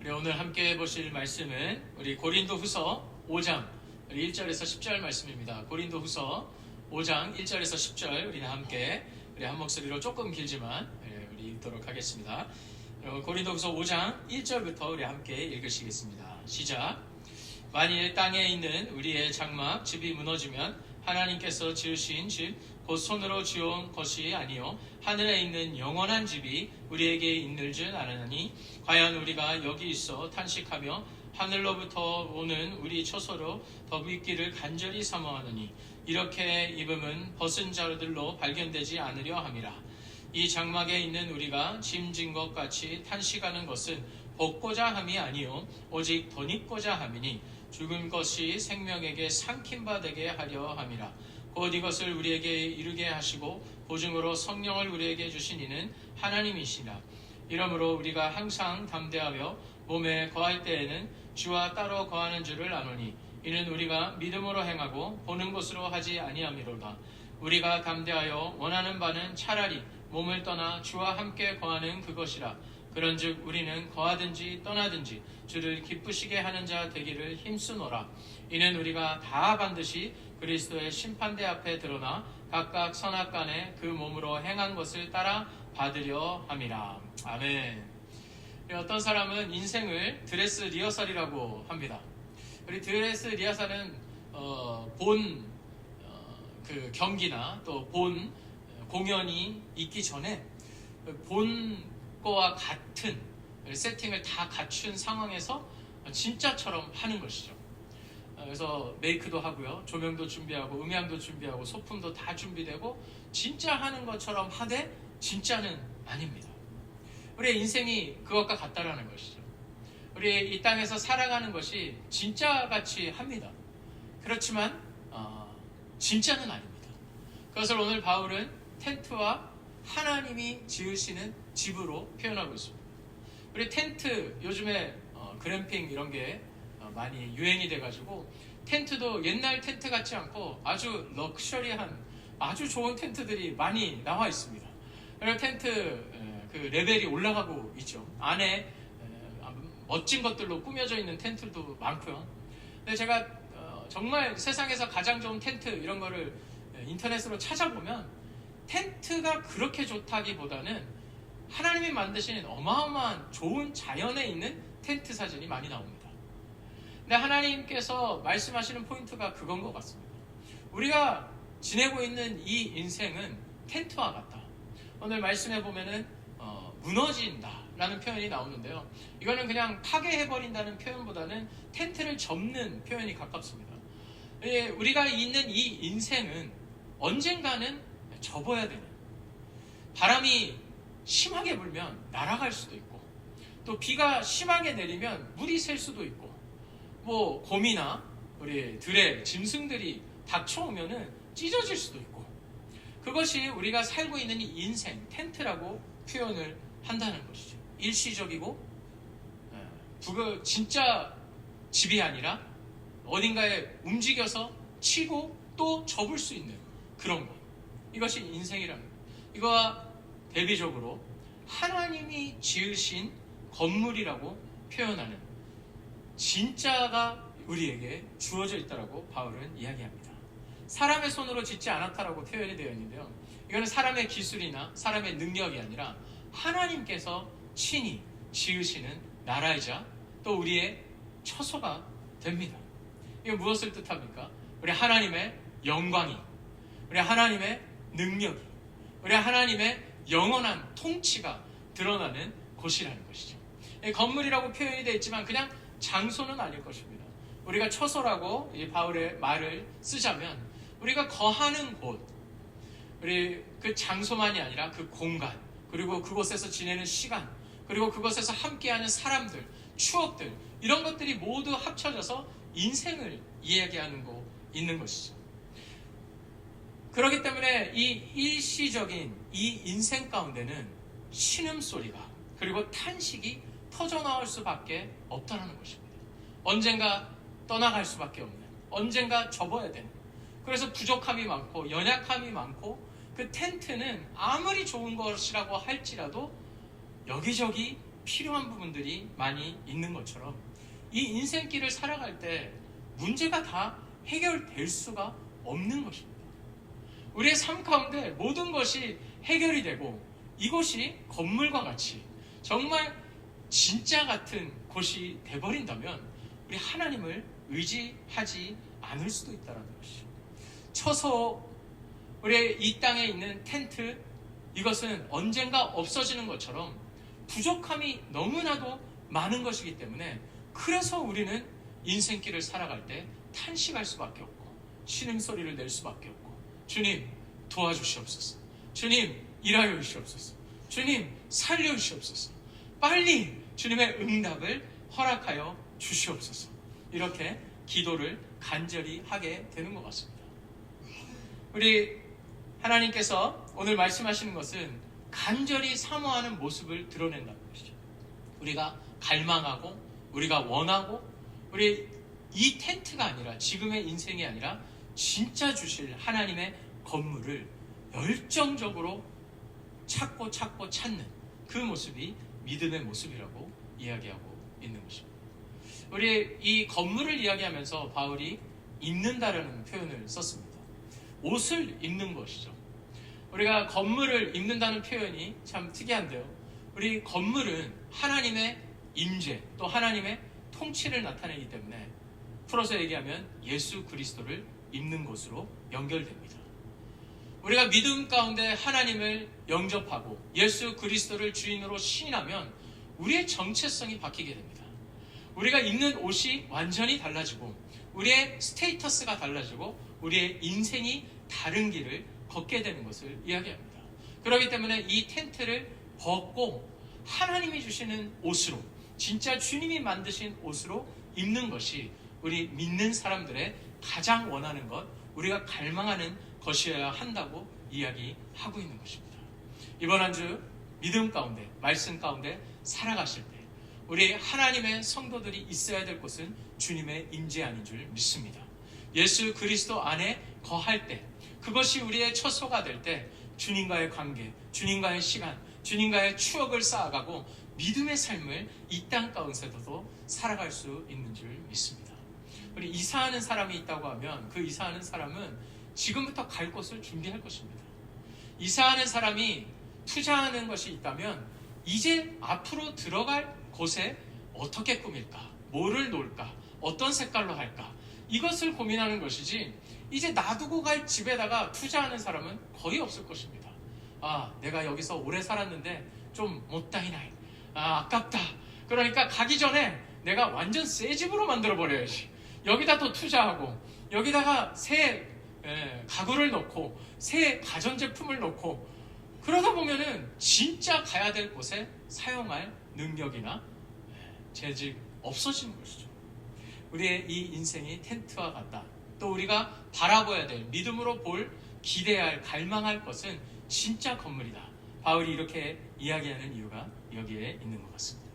우리 오늘 함께 보실 말씀은 우리 고린도 후서 5장 우리 1절에서 10절 말씀입니다. 고린도 후서 5장 1절에서 10절 우리는 함께 우리 한 목소리로 조금 길지만 예, 우리 읽도록 하겠습니다. 여러분 고린도 후서 5장 1절부터 우리 함께 읽으시겠습니다. 시작. 만일 땅에 있는 우리의 장막 집이 무너지면 하나님께서 지으신 집 곧 손으로 지어온 것이 아니요 하늘에 있는 영원한 집이 우리에게 있는 줄 아느니 과연 우리가 여기 있어 탄식하며 하늘로부터 오는 우리 처소로 더입기를 간절히 사모하느니 이렇게 입음은 벗은 자들로 발견되지 않으려 함이라. 이 장막에 있는 우리가 짐진 것 같이 탄식하는 것은 벗고자 함이 아니요 오직 덧입고자 함이니 죽은 것이 생명에게 삼킴바 되게 하려 함이라 곧 이것을 우리에게 이루게 하시고 보증으로 성령을 우리에게 주신 이는 하나님이시라. 이러므로 우리가 항상 담대하며 몸에 거할 때에는 주와 따로 거하는 줄을 아노니 이는 우리가 믿음으로 행하고 보는 것으로 하지 아니함이로다. 우리가 담대하여 원하는 바는 차라리 몸을 떠나 주와 함께 거하는 그것이라. 그런즉 우리는 거하든지 떠나든지 주를 기쁘시게 하는 자 되기를 힘쓰노라. 이는 우리가 다 반드시 그리스도의 심판대 앞에 드러나 각각 선악간에 그 몸으로 행한 것을 따라 받으려 함이라. 아멘. 어떤 사람은 인생을 드레스 리허설이라고 합니다. 우리 드레스 리허설은 어, 본 어, 그 경기나 또 본 공연이 있기 전에 본 거와 같은 세팅을 다 갖춘 상황에서 진짜처럼 하는 것이죠. 그래서 메이크도 하고요, 조명도 준비하고, 음향도 준비하고, 소품도 다 준비되고, 진짜 하는 것처럼 하되 진짜는 아닙니다. 우리의 인생이 그것과 같다라는 것이죠. 우리 이 땅에서 살아가는 것이 진짜 같이 합니다. 그렇지만 어, 진짜는 아닙니다. 그것을 오늘 바울은 텐트와 하나님이 지으시는 집으로 표현하고 있습니다. 우리 텐트 요즘에 어, 그램핑 이런 게 어, 많이 유행이 돼가지고 텐트도 옛날 텐트 같지 않고 아주 럭셔리한 아주 좋은 텐트들이 많이 나와 있습니다. 그리고 텐트 에, 그 레벨이 올라가고 있죠. 안에 에, 멋진 것들로 꾸며져 있는 텐트도 많고요. 근데 제가 어, 정말 세상에서 가장 좋은 텐트 이런 거를 인터넷으로 찾아보면 텐트가 그렇게 좋다기보다는 하나님이 만드신 어마어마한 좋은 자연에 있는 텐트 사진이 많이 나옵니다. 근데 하나님께서 말씀하시는 포인트가 그건 것 같습니다. 우리가 지내고 있는 이 인생은 텐트와 같다. 오늘 말씀해 보면은 어, 무너진다라는 표현이 나오는데요. 이거는 그냥 파괴해 버린다는 표현보다는 텐트를 접는 표현이 가깝습니다. 예, 우리가 있는 이 인생은 언젠가는 접어야 되는 바람이 심하게 불면 날아갈 수도 있고 또 비가 심하게 내리면 물이 셀 수도 있고 뭐 곰이나 우리 들의 짐승들이 닥쳐오면은 찢어질 수도 있고 그것이 우리가 살고 있는 이 인생 텐트라고 표현을 한다는 것이죠. 일시적이고 그 진짜 집이 아니라 어딘가에 움직여서 치고 또 접을 수 있는 그런 것. 이것이 인생이라는 것. 이거와 대비적으로 하나님이 지으신 건물이라고 표현하는 진짜가 우리에게 주어져 있다라고 바울은 이야기합니다. 사람의 손으로 짓지 않았다라고 표현이 되어 있는데요. 이거는 사람의 기술이나 사람의 능력이 아니라 하나님께서 친히 지으시는 나라이자 또 우리의 처소가 됩니다. 이게 무엇을 뜻합니까? 우리 하나님의 영광이, 우리 하나님의 능력이, 우리 하나님의 영원한 통치가 드러나는 곳이라는 것이죠. 건물이라고 표현이 되어 있지만 그냥 장소는 아닐 것입니다. 우리가 처소라고 이 바울의 말을 쓰자면 우리가 거하는 곳, 우리 그 장소만이 아니라 그 공간, 그리고 그곳에서 지내는 시간, 그리고 그곳에서 함께하는 사람들, 추억들 이런 것들이 모두 합쳐져서 인생을 이야기하는 거 있는 것이죠. 그렇기 때문에 이 일시적인 이 인생 가운데는 신음 소리가 그리고 탄식이 터져나올 수밖에 없다는 것입니다. 언젠가 떠나갈 수밖에 없는, 언젠가 접어야 되는. 그래서 부족함이 많고 연약함이 많고 그 텐트는 아무리 좋은 것이라고 할지라도 여기저기 필요한 부분들이 많이 있는 것처럼 이 인생길을 살아갈 때 문제가 다 해결될 수가 없는 것입니다. 우리의 삶 가운데 모든 것이 해결이 되고 이곳이 건물과 같이 정말 진짜 같은 곳이 돼버린다면 우리 하나님을 의지하지 않을 수도 있다는 것이죠. 쳐서 우리 이 땅에 있는 텐트 이것은 언젠가 없어지는 것처럼 부족함이 너무나도 많은 것이기 때문에 그래서 우리는 인생길을 살아갈 때 탄식할 수밖에 없고 신음 소리를 낼 수밖에 없고 주님 도와주시옵소서. 주님 일하여 주시옵소서. 주님 살려 주시옵소서 빨리 주님의 응답을 허락하여 주시옵소서 이렇게 기도를 간절히 하게 되는 것 같습니다 우리 하나님께서 오늘 말씀하시는 것은 간절히 사모하는 모습을 드러낸다는 것이죠. 우리가 갈망하고 우리가 원하고 우리 이 텐트가 아니라 지금의 인생이 아니라 진짜 주실 하나님의 건물을 열정적으로 찾고 찾고 찾는 그 모습이 믿음의 모습이라고 이야기하고 있는 것입니다. 우리 이 건물을 이야기하면서 바울이 입는다라는 표현을 썼습니다. 옷을 입는 것이죠. 우리가 건물을 입는다는 표현이 참 특이한데요. 우리 건물은 하나님의 임재 또 하나님의 통치를 나타내기 때문에 풀어서 얘기하면 예수 그리스도를 입는 것으로 연결됩니다. 우리가 믿음 가운데 하나님을 영접하고 예수 그리스도를 주인으로 신인하면 우리의 정체성이 바뀌게 됩니다. 우리가 입는 옷이 완전히 달라지고 우리의 스테이터스가 달라지고 우리의 인생이 다른 길을 걷게 되는 것을 이야기합니다. 그렇기 때문에 이 텐트를 벗고 하나님이 주시는 옷으로 진짜 주님이 만드신 옷으로 입는 것이 우리 믿는 사람들의 가장 원하는 것, 우리가 갈망하는 것이어야 한다고 이야기하고 있는 것입니다. 이번 한 주 믿음 가운데, 말씀 가운데 살아가실 때 우리 하나님의 성도들이 있어야 될 곳은 주님의 임재 아닌 줄 믿습니다. 예수 그리스도 안에 거할 때 그것이 우리의 처소가 될 때 주님과의 관계, 주님과의 시간, 주님과의 추억을 쌓아가고 믿음의 삶을 이 땅 가운데서도 살아갈 수 있는 줄 믿습니다. 우리 이사하는 사람이 있다고 하면 그 이사하는 사람은 지금부터 갈 곳을 준비할 것입니다. 이사하는 사람이 투자하는 것이 있다면 이제 앞으로 들어갈 곳에 어떻게 꾸밀까? 뭐를 놓을까? 어떤 색깔로 할까? 이것을 고민하는 것이지 이제 놔두고 갈 집에다가 투자하는 사람은 거의 없을 것입니다. 아, 내가 여기서 오래 살았는데 좀 못다이나이. 아, 아깝다. 그러니까 가기 전에 내가 완전 새 집으로 만들어 버려야지. 여기다 또 투자하고 여기다가 새 예, 가구를 넣고 새 가전제품을 넣고 그러다 보면은 진짜 가야 될 곳에 사용할 능력이나 예, 재질 없어지는 것이죠. 우리의 이 인생이 텐트와 같다. 또 우리가 바라봐야 될 믿음으로 볼 기대할 갈망할 것은 진짜 건물이다. 바울이 이렇게 이야기하는 이유가 여기에 있는 것 같습니다.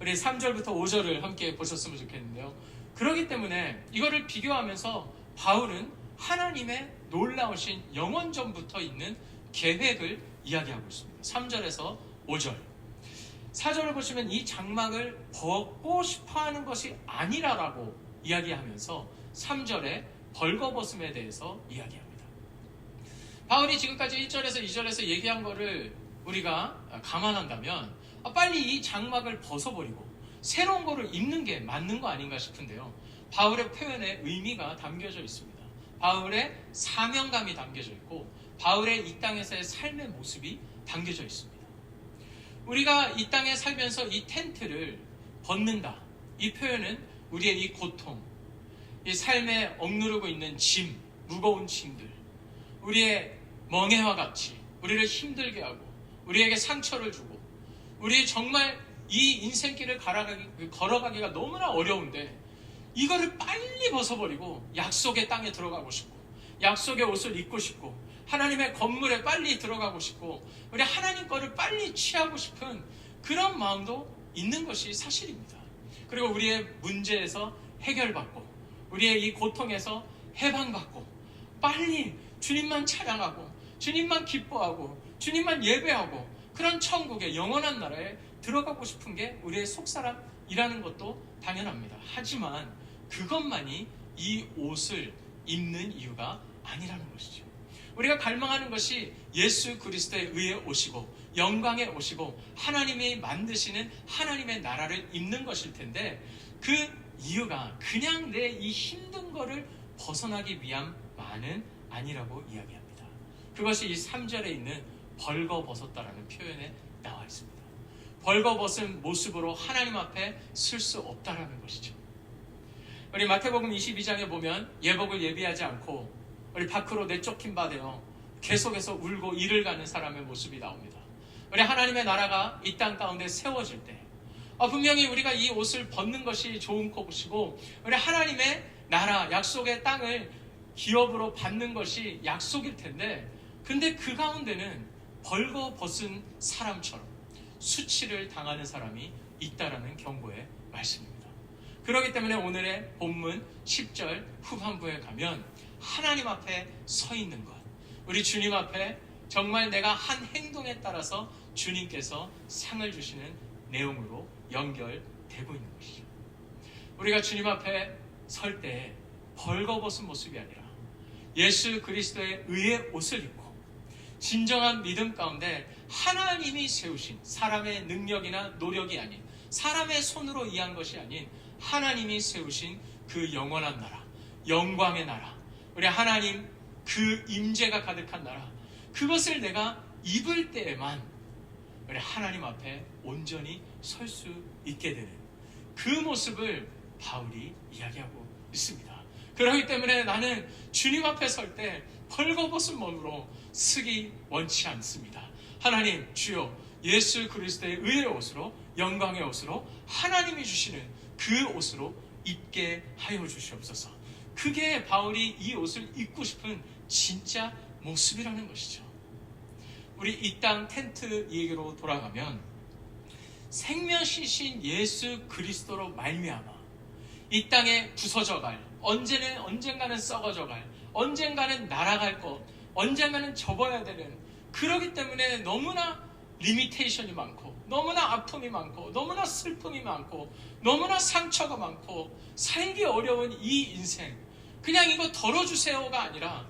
우리 3절부터 5절을 함께 보셨으면 좋겠는데요. 그렇기 때문에 이거를 비교하면서 바울은 하나님의 놀라우신 영원전부터 있는 계획을 이야기하고 있습니다. 3절에서 5절. 4절을 보시면 이 장막을 벗고 싶어 하는 것이 아니라라고 이야기하면서 3절에 벌거벗음에 대해서 이야기합니다. 바울이 지금까지 1절에서 2절에서 얘기한 거를 우리가 감안한다면 빨리 이 장막을 벗어버리고 새로운 거를 입는 게 맞는 거 아닌가 싶은데요. 바울의 표현에 의미가 담겨져 있습니다. 바울의 사명감이 담겨져 있고 바울의 이 땅에서의 삶의 모습이 담겨져 있습니다. 우리가 이 땅에 살면서 이 텐트를 벗는다. 이 표현은 우리의 이 고통, 이 삶에 억누르고 있는 짐, 무거운 짐들, 우리의 멍해와 같이 우리를 힘들게 하고 우리에게 상처를 주고 우리 정말 이 인생길을 걸어가기, 걸어가기가 너무나 어려운데 이거를 빨리 벗어버리고 약속의 땅에 들어가고 싶고 약속의 옷을 입고 싶고 하나님의 건물에 빨리 들어가고 싶고 우리 하나님 거를 빨리 취하고 싶은 그런 마음도 있는 것이 사실입니다. 그리고 우리의 문제에서 해결받고 우리의 이 고통에서 해방받고 빨리 주님만 찬양하고 주님만 기뻐하고 주님만 예배하고 그런 천국의 영원한 나라에 들어가고 싶은 게 우리의 속사람이라는 것도 당연합니다. 하지만 그것만이 이 옷을 입는 이유가 아니라는 것이죠. 우리가 갈망하는 것이 예수 그리스도의 의에 오시고 영광에 오시고 하나님이 만드시는 하나님의 나라를 입는 것일 텐데 그 이유가 그냥 내 이 힘든 거를 벗어나기 위함만은 아니라고 이야기합니다. 그것이 이 3절에 있는 벌거벗었다라는 표현에 나와 있습니다. 벌거벗은 모습으로 하나님 앞에 쓸수 없다라는 것이죠. 우리 마태복음 22장에 보면 예복을 예비하지 않고 우리 밖으로 내쫓긴 바 되어 계속해서 울고 일을 가는 사람의 모습이 나옵니다. 우리 하나님의 나라가 이 땅 가운데 세워질 때 어, 분명히 우리가 이 옷을 벗는 것이 좋은 것이고 우리 하나님의 나라 약속의 땅을 기업으로 받는 것이 약속일 텐데 근데 그 가운데는 벌거 벗은 사람처럼 수치를 당하는 사람이 있다라는 경고의 말씀입니다. 그렇기 때문에 오늘의 본문 10절 후반부에 가면 하나님 앞에 서 있는 것, 우리 주님 앞에 정말 내가 한 행동에 따라서 주님께서 상을 주시는 내용으로 연결되고 있는 것이죠. 우리가 주님 앞에 설 때 벌거벗은 모습이 아니라 예수 그리스도의 의의 옷을 입고 진정한 믿음 가운데 하나님이 세우신 사람의 능력이나 노력이 아닌 사람의 손으로 이한 것이 아닌 하나님이 세우신 그 영원한 나라, 영광의 나라, 우리 하나님 그 임재가 가득한 나라, 그것을 내가 입을 때에만 우리 하나님 앞에 온전히 설 수 있게 되는 그 모습을 바울이 이야기하고 있습니다. 그렇기 때문에 나는 주님 앞에 설 때 벌거벗은 몸으로 쓰기 원치 않습니다. 하나님 주여 예수 그리스도의 의의 옷으로 영광의 옷으로 하나님이 주시는 그 옷으로 입게 하여 주시옵소서. 그게 바울이 이 옷을 입고 싶은 진짜 모습이라는 것이죠. 우리 이 땅 텐트 얘기로 돌아가면 생명이신 예수 그리스도로 말미암아 이 땅에 부서져갈 언제는 언젠가는 썩어져갈 언젠가는 날아갈 것 언젠가는 접어야 되는 그러기 때문에 너무나 리미테이션이 많고 너무나 아픔이 많고 너무나 슬픔이 많고 너무나 상처가 많고 살기 어려운 이 인생 그냥 이거 덜어주세요가 아니라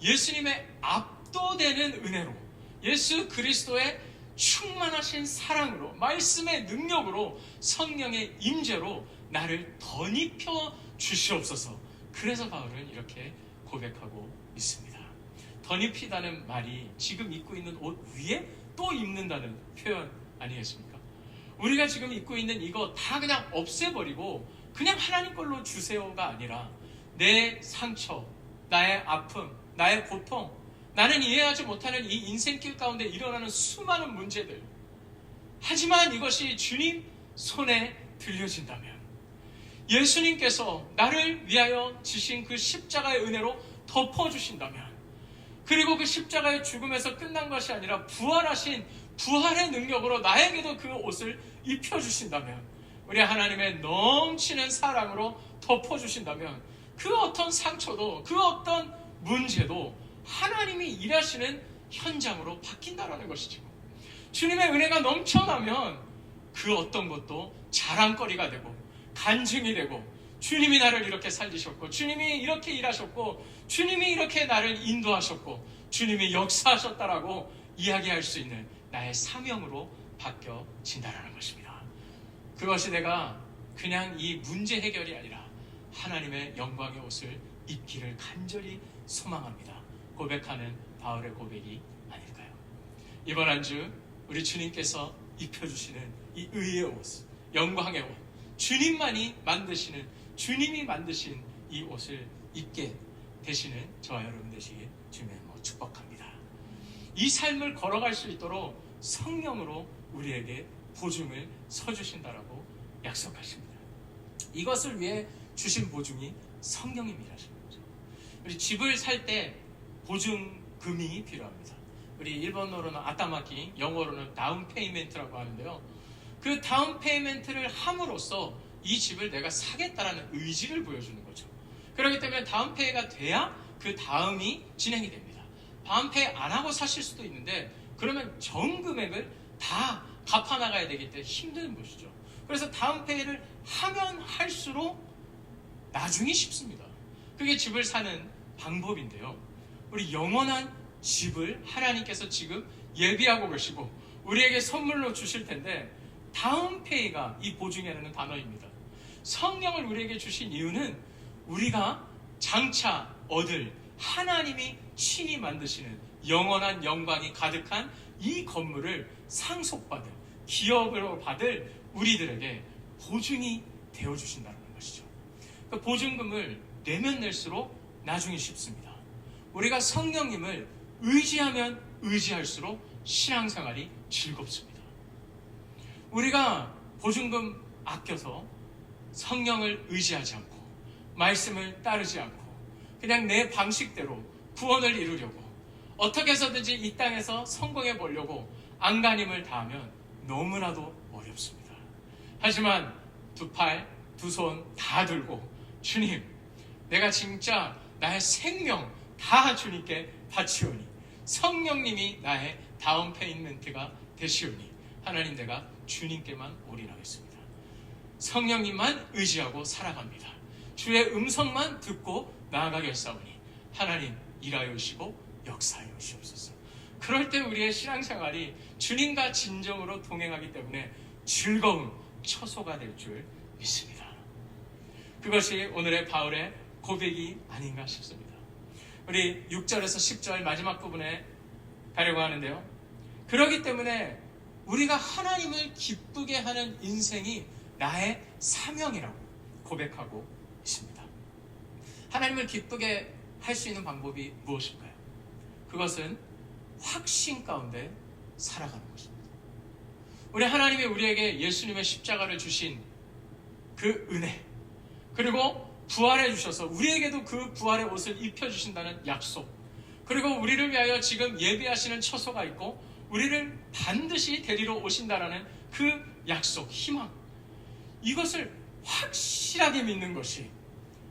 예수님의 압도되는 은혜로 예수 그리스도의 충만하신 사랑으로 말씀의 능력으로 성령의 임재로 나를 덧입혀 주시옵소서. 그래서 바울은 이렇게 고백하고 있습니다. 덧입히다는 말이 지금 입고 있는 옷 위에 또 입는다는 표현 아니겠습니까? 우리가 지금 입고 있는 이거 다 그냥 없애버리고 그냥 하나님 걸로 주세요가 아니라 내 상처, 나의 아픔, 나의 고통, 나는 이해하지 못하는 이 인생길 가운데 일어나는 수많은 문제들. 하지만 이것이 주님 손에 들려진다면 예수님께서 나를 위하여 지신 그 십자가의 은혜로 덮어주신다면 그리고 그 십자가의 죽음에서 끝난 것이 아니라 부활하신 부활의 능력으로 나에게도 그 옷을 입혀주신다면 우리 하나님의 넘치는 사랑으로 덮어주신다면 그 어떤 상처도 그 어떤 문제도 하나님이 일하시는 현장으로 바뀐다라는 것이죠. 주님의 은혜가 넘쳐나면 그 어떤 것도 자랑거리가 되고 간증이 되고 주님이 나를 이렇게 살리셨고 주님이 이렇게 일하셨고 주님이 이렇게 나를 인도하셨고 주님이 역사하셨다라고 이야기할 수 있는 나의 사명으로 바뀌어진다라는 것입니다. 그것이 내가 그냥 이 문제 해결이 아니라 하나님의 영광의 옷을 입기를 간절히 소망합니다. 고백하는 바울의 고백이 아닐까요? 이번 한 주 우리 주님께서 입혀주시는 이 의의 옷, 영광의 옷, 주님만이 만드시는 주님이 만드신 이 옷을 입게 되시는 저와 여러분 되시길 주님의 뭐 축복합니다. 이 삶을 걸어갈 수 있도록 성령으로 우리에게 보증을 서주신다라고 약속하십니다. 이것을 위해 주신 보증이 성령님이라시는 거죠. 우리 집을 살 때 보증금이 필요합니다. 우리 일본어로는 아따마키, 영어로는 다운 페이멘트라고 하는데요. 그 다운 페이멘트를 함으로써 이 집을 내가 사겠다라는 의지를 보여주는 거죠. 그렇기 때문에 다운 페이가 돼야 그 다음이 진행이 됩니다. 다운 페이 안 하고 사실 수도 있는데 그러면 전 금액을 다 갚아 나가야 되기 때문에 힘든 것이죠. 그래서 다음 페이를 하면 할수록 나중이 쉽습니다. 그게 집을 사는 방법인데요. 우리 영원한 집을 하나님께서 지금 예비하고 계시고 우리에게 선물로 주실 텐데 다음 페이가 이 보증이라는 단어입니다. 성령을 우리에게 주신 이유는 우리가 장차 얻을 하나님이 친히 만드시는 영원한 영광이 가득한 이 건물을 상속받을 기업으로 받을 우리들에게 보증이 되어 주신다는 것이죠. 그 보증금을 내면 낼수록 나중에 쉽습니다. 우리가 성령님을 의지하면 의지할수록 신앙생활이 즐겁습니다. 우리가 보증금 아껴서 성령을 의지하지 않고 말씀을 따르지 않고 그냥 내 방식대로 구원을 이루려고 어떻게 해서든지 이 땅에서 성공해 보려고 안간힘을 다하면 너무나도 어렵습니다. 하지만 두 팔, 두 손 다 들고 주님, 내가 진짜 나의 생명 다 주님께 바치오니 성령님이 나의 다운 페이먼트가 되시오니 하나님 내가 주님께만 올인하겠습니다. 성령님만 의지하고 살아갑니다. 주의 음성만 듣고 나아가겠사오니 하나님 일하여 시고 역사하여 시옵소서. 그럴 때 우리의 신앙생활이 주님과 진정으로 동행하기 때문에 즐거운 처소가 될 줄 믿습니다. 그것이 오늘의 바울의 고백이 아닌가 싶습니다. 우리 6절에서 10절 마지막 부분에 가려고 하는데요. 그러기 때문에 우리가 하나님을 기쁘게 하는 인생이 나의 사명이라고 고백하고 있습니다. 하나님을 기쁘게 할 수 있는 방법이 무엇일까요? 그것은 확신 가운데 살아가는 것입니다. 우리 하나님이 우리에게 예수님의 십자가를 주신 그 은혜, 그리고 부활해 주셔서 우리에게도 그 부활의 옷을 입혀 주신다는 약속, 그리고 우리를 위하여 지금 예비하시는 처소가 있고 우리를 반드시 데리러 오신다라는 그 약속, 희망. 이것을 확실하게 믿는 것이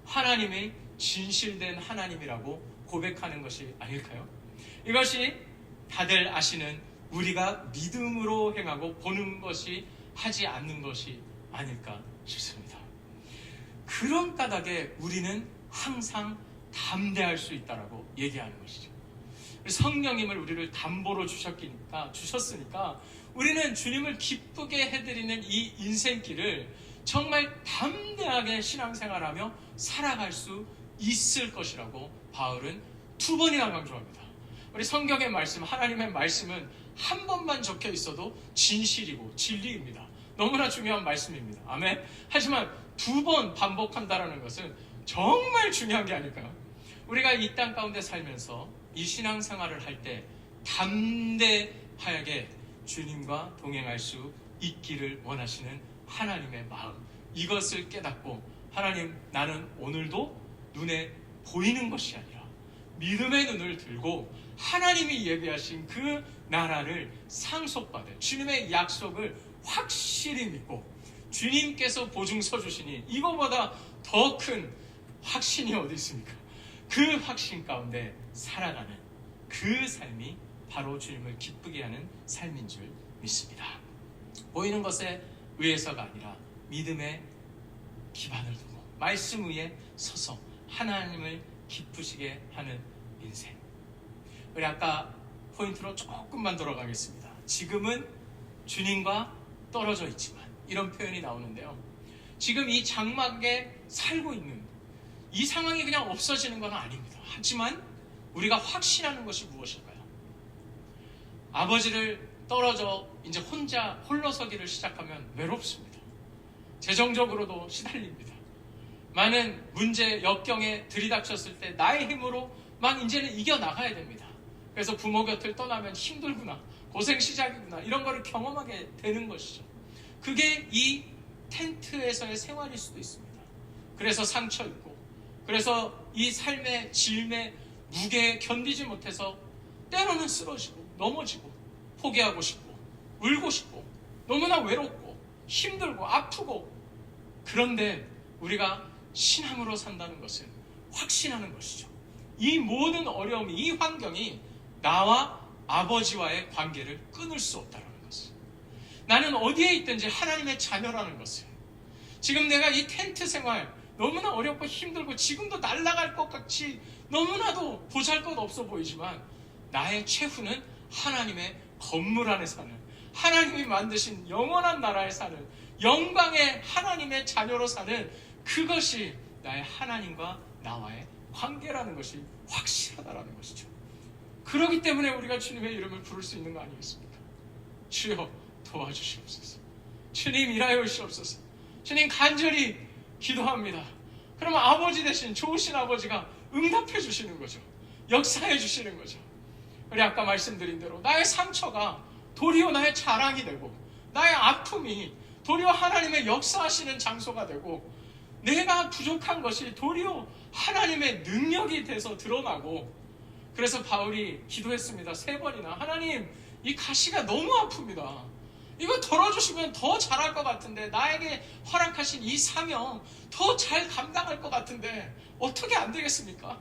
하나님의 진실된 하나님이라고 고백하는 것이 아닐까요? 이것이 다들 아시는 우리가 믿음으로 행하고 보는 것이 하지 않는 것이 아닐까 싶습니다. 그런 까닭에 우리는 항상 담대할 수 있다라고 얘기하는 것이죠. 성령님을 우리를 담보로 주셨으니까 주셨으니까 우리는 주님을 기쁘게 해드리는 이 인생길을 정말 담대하게 신앙생활하며 살아갈 수 있을 것이라고 바울은 두 번이나 강조합니다. 우리 성경의 말씀, 하나님의 말씀은 한 번만 적혀 있어도 진실이고 진리입니다. 너무나 중요한 말씀입니다. 아멘. 하지만 두 번 반복한다라는 것은 정말 중요한 게 아닐까요? 우리가 이 땅 가운데 살면서 이 신앙생활을 할 때 담대하게 주님과 동행할 수 있기를 원하시는 하나님의 마음 이것을 깨닫고 하나님 나는 오늘도 눈에 보이는 것이 아니라 믿음의 눈을 들고 하나님이 예비하신 그 나라를 상속받을 주님의 약속을 확실히 믿고 주님께서 보증 서주시니 이거보다 더 큰 확신이 어디 있습니까? 그 확신 가운데 살아가는 그 삶이 바로 주님을 기쁘게 하는 삶인 줄 믿습니다. 보이는 것에 의해서가 아니라 믿음의 기반을 두고 말씀 위에 서서 하나님을 기쁘시게 하는 인생. 우리 아까 포인트로 조금만 돌아가겠습니다. 지금은 주님과 떨어져 있지만 이런 표현이 나오는데요. 지금 이 장막에 살고 있는 이 상황이 그냥 없어지는 건 아닙니다. 하지만 우리가 확신하는 것이 무엇일까요? 아버지를 떨어져 이제 혼자 홀로서기를 시작하면 외롭습니다. 재정적으로도 시달립니다. 많은 문제, 역경에 들이닥쳤을 때 나의 힘으로 막 이제는 이겨나가야 됩니다. 그래서 부모 곁을 떠나면 힘들구나, 고생 시작이구나, 이런 거를 경험하게 되는 것이죠. 그게 이 텐트에서의 생활일 수도 있습니다. 그래서 상처 있고, 그래서 이 삶의 질매, 무게에 견디지 못해서 때로는 쓰러지고, 넘어지고, 포기하고 싶고, 울고 싶고, 너무나 외롭고, 힘들고, 아프고, 그런데 우리가 신앙으로 산다는 것은 확신하는 것이죠. 이 모든 어려움이, 이 환경이 나와 아버지와의 관계를 끊을 수 없다는 것을. 나는 어디에 있든지 하나님의 자녀라는 것을. 지금 내가 이 텐트 생활 너무나 어렵고 힘들고 지금도 날아갈 것 같이 너무나도 보잘 것 없어 보이지만 나의 최후는 하나님의 건물 안에 사는 하나님이 만드신 영원한 나라에 사는 영광의 하나님의 자녀로 사는 그것이 나의 하나님과 나와의 관계라는 것이 확실하다라는 것이죠. 그렇기 때문에 우리가 주님의 이름을 부를 수 있는 거 아니겠습니까? 주여 도와주시옵소서. 주님 일하여 주시옵소서. 주님 간절히 기도합니다. 그러면 아버지 대신 좋으신 아버지가 응답해 주시는 거죠. 역사해 주시는 거죠. 우리 아까 말씀드린 대로 나의 상처가 도리어 나의 자랑이 되고 나의 아픔이 도리어 하나님의 역사하시는 장소가 되고 내가 부족한 것이 도리어 하나님의 능력이 돼서 드러나고 그래서 바울이 기도했습니다. 세 번이나 하나님 이 가시가 너무 아픕니다. 이거 덜어주시면 더 잘할 것 같은데 나에게 허락하신 이 사명 더 잘 감당할 것 같은데 어떻게 안 되겠습니까?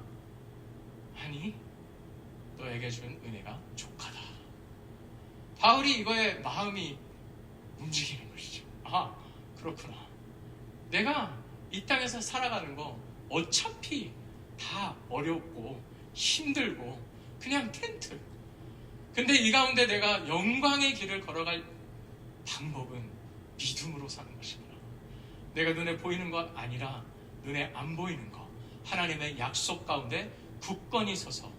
아니 너에게 준 은혜가 족하다. 바울이 이거에 마음이 움직이는 것이죠. 아 그렇구나. 내가 이 땅에서 살아가는 거 어차피 다 어렵고 힘들고 그냥 텐트. 근데 이 가운데 내가 영광의 길을 걸어갈 방법은 믿음으로 사는 것이구나. 내가 눈에 보이는 것 아니라 눈에 안 보이는 것. 하나님의 약속 가운데 굳건히 서서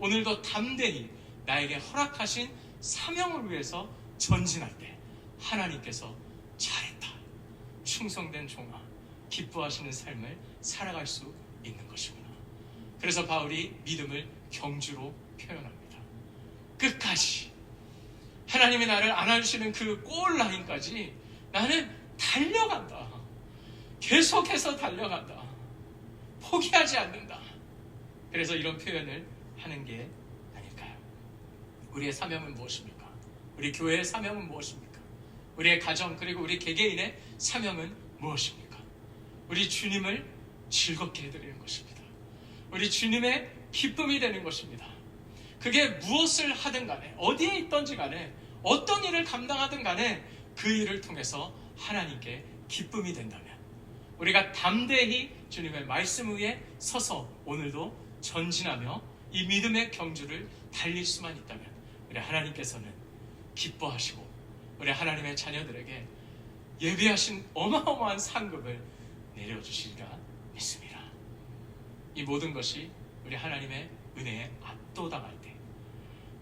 오늘도 담대히 나에게 허락하신 사명을 위해서 전진할 때 하나님께서 잘했다. 충성된 종아. 기뻐하시는 삶을 살아갈 수 있는 것이구나. 그래서 바울이 믿음을 경주로 표현합니다. 끝까지 하나님이 나를 안아주시는 그 골라인까지 나는 달려간다. 계속해서 달려간다. 포기하지 않는다. 그래서 이런 표현을 하는 게 아닐까요? 우리의 사명은 무엇입니까? 우리 교회의 사명은 무엇입니까? 우리의 가정 그리고 우리 개개인의 사명은 무엇입니까? 우리 주님을 즐겁게 해드리는 것입니다. 우리 주님의 기쁨이 되는 것입니다. 그게 무엇을 하든 간에 어디에 있던지 간에 어떤 일을 감당하든 간에 그 일을 통해서 하나님께 기쁨이 된다면 우리가 담대히 주님의 말씀 위에 서서 오늘도 전진하며 이 믿음의 경주를 달릴 수만 있다면 우리 하나님께서는 기뻐하시고 우리 하나님의 자녀들에게 예비하신 어마어마한 상급을 내려주시리라 믿습니다. 이 모든 것이 우리 하나님의 은혜에 압도당할 때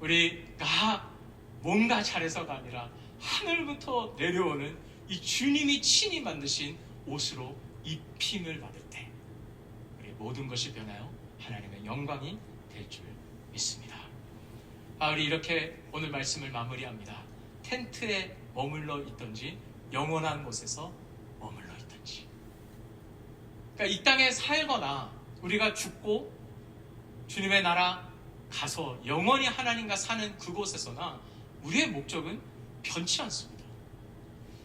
우리가 뭔가 잘해서가 아니라 하늘부터 내려오는 이 주님이 친히 만드신 옷으로 입힘을 받을 때 우리 모든 것이 변하여 하나님의 영광이 될 줄 믿습니다. 바울이 이렇게 오늘 말씀을 마무리합니다. 텐트에 머물러 있던지 영원한 곳에서 머물러 있던지. 그러니까 이 땅에 살거나 우리가 죽고 주님의 나라 가서 영원히 하나님과 사는 그곳에서나 우리의 목적은 변치 않습니다.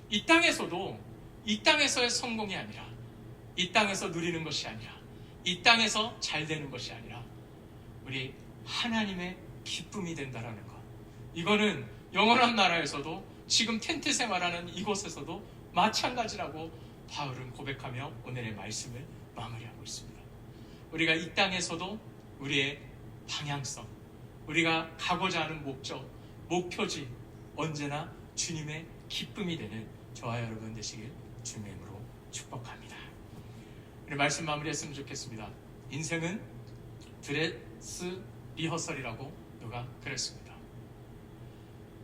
이 땅에서도 이 땅에서의 성공이 아니라 이 땅에서 누리는 것이 아니라 이 땅에서 잘 되는 것이 아니라 우리 하나님의 기쁨이 된다라는 것. 이거는 영원한 나라에서도 지금 텐트 생활하는 이곳에서도 마찬가지라고 바울은 고백하며 오늘의 말씀을 마무리하고 있습니다. 우리가 이 땅에서도 우리의 방향성, 우리가 가고자 하는 목적, 목표지 언제나 주님의 기쁨이 되는 저와 여러분 되시길 주님의 이름으로 축복합니다. 우리 말씀 마무리했으면 좋겠습니다. 인생은 드레 스 리허설이라고 누가 그랬습니다.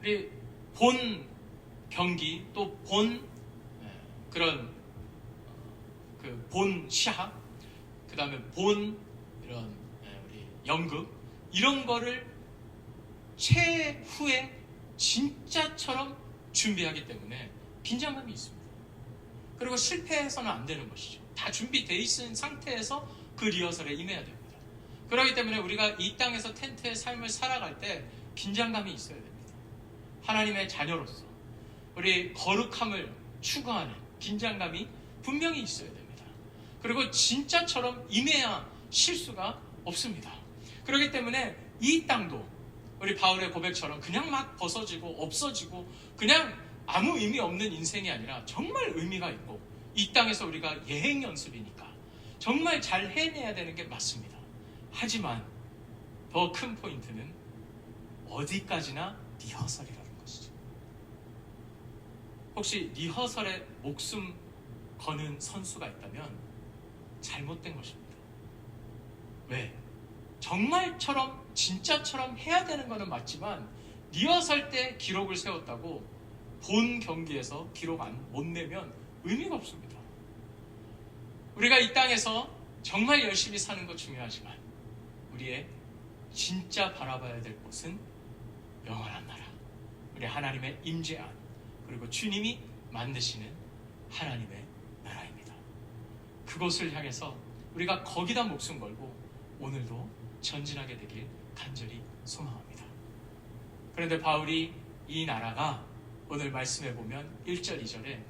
우리 본 경기 또 본 그런 그 본 시합 그 다음에 본 이런 우리 연극 이런 거를 최후에 진짜처럼 준비하기 때문에 긴장감이 있습니다. 그리고 실패해서는 안 되는 것이죠. 다 준비되어 있는 상태에서 그 리허설에 임해야 됩니다. 그렇기 때문에 우리가 이 땅에서 텐트의 삶을 살아갈 때 긴장감이 있어야 됩니다. 하나님의 자녀로서 우리 거룩함을 추구하는 긴장감이 분명히 있어야 됩니다. 그리고 진짜처럼 임해야 실수가 없습니다. 그렇기 때문에 이 땅도 우리 바울의 고백처럼 그냥 막 벗어지고 없어지고 그냥 아무 의미 없는 인생이 아니라 정말 의미가 있고 이 땅에서 우리가 예행 연습이니까 정말 잘 해내야 되는 게 맞습니다. 하지만 더 큰 포인트는 어디까지나 리허설이라는 것이죠. 혹시 리허설에 목숨 거는 선수가 있다면 잘못된 것입니다. 왜? 정말처럼 진짜처럼 해야 되는 것은 맞지만 리허설 때 기록을 세웠다고 본 경기에서 기록 안, 못 내면 의미가 없습니다. 우리가 이 땅에서 정말 열심히 사는 것 중요하지만 우리의 진짜 바라봐야 될 곳은 영원한 나라, 우리 하나님의 임재 안, 그리고 주님이 만드시는 하나님의 나라입니다. 그곳을 향해서 우리가 거기다 목숨 걸고 오늘도 전진하게 되길 간절히 소망합니다. 그런데 바울이 이 나라가 오늘 말씀해 보면 1절, 2절에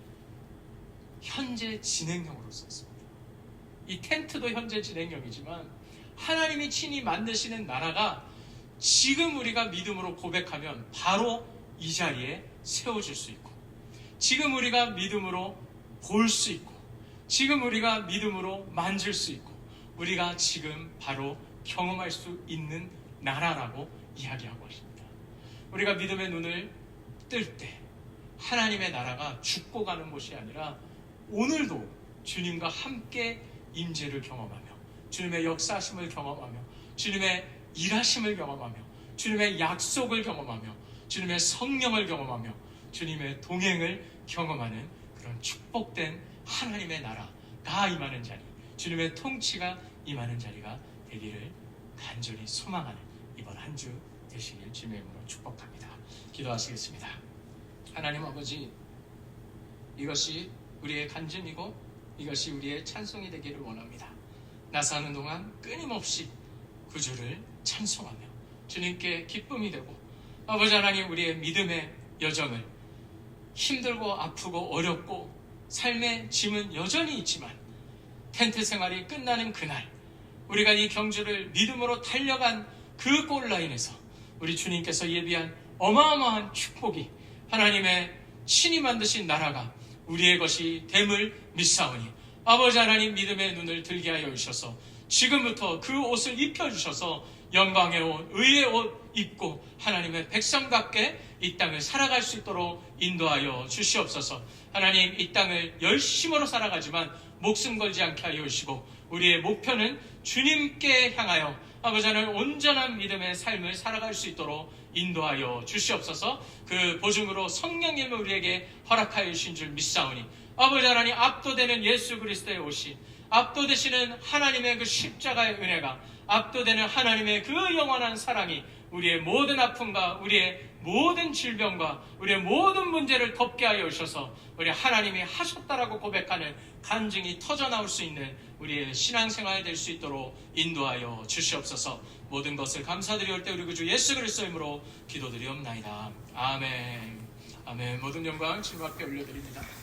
현재 진행형으로 썼습니다. 이 텐트도 현재 진행형이지만 하나님이 친히 만드시는 나라가 지금 우리가 믿음으로 고백하면 바로 이 자리에 세워질 수 있고 지금 우리가 믿음으로 볼 수 있고 지금 우리가 믿음으로 만질 수 있고 우리가 지금 바로 경험할 수 있는 나라라고 이야기하고 있습니다. 우리가 믿음의 눈을 뜰 때 하나님의 나라가 죽고 가는 곳이 아니라 오늘도 주님과 함께 임재를 경험하며 주님의 역사심을 경험하며 주님의 일하심을 경험하며 주님의 약속을 경험하며 주님의 성령을 경험하며 주님의 동행을 경험하는 그런 축복된 하나님의 나라가 임하는 자리 주님의 통치가 임하는 자리가 되기를 간절히 소망하는 이번 한 주 되시길 주님의 이름으로 축복합니다. 기도하시겠습니다. 하나님 아버지 이것이 우리의 간증이고 이것이 우리의 찬송이 되기를 원합니다. 나 사는 동안 끊임없이 구주를 찬송하며 주님께 기쁨이 되고 아버지 하나님 우리의 믿음의 여정을 힘들고 아프고 어렵고 삶의 짐은 여전히 있지만 텐트 생활이 끝나는 그날 우리가 이 경주를 믿음으로 달려간 그 골라인에서 우리 주님께서 예비한 어마어마한 축복이 하나님의 신이 만드신 나라가 우리의 것이 됨을 믿사오니 아버지 하나님 믿음의 눈을 들게 하여 주셔서 지금부터 그 옷을 입혀주셔서 영광의 옷, 의의 옷 입고 하나님의 백성답게 이 땅을 살아갈 수 있도록 인도하여 주시옵소서. 하나님 이 땅을 열심으로 살아가지만 목숨 걸지 않게 하여 주시고 우리의 목표는 주님께 향하여 아버지 하나님 온전한 믿음의 삶을 살아갈 수 있도록 인도하여 주시옵소서. 그 보증으로 성령님을 우리에게 허락하여 주신 줄 믿사오니 아버지 하나님 압도되는 예수 그리스도의 옷이 압도되시는 하나님의 그 십자가의 은혜가 압도되는 하나님의 그 영원한 사랑이 우리의 모든 아픔과 우리의 모든 질병과 우리의 모든 문제를 덮게 하여 주셔서 우리 하나님이 하셨다라고 고백하는 간증이 터져 나올 수 있는 우리의 신앙생활이 될 수 있도록 인도하여 주시옵소서. 모든 것을 감사드리올 때 우리 구주 예수 그리스도 이름으로 기도드리옵나이다. 아멘. 아멘. 모든 영광 주님 앞에 올려드립니다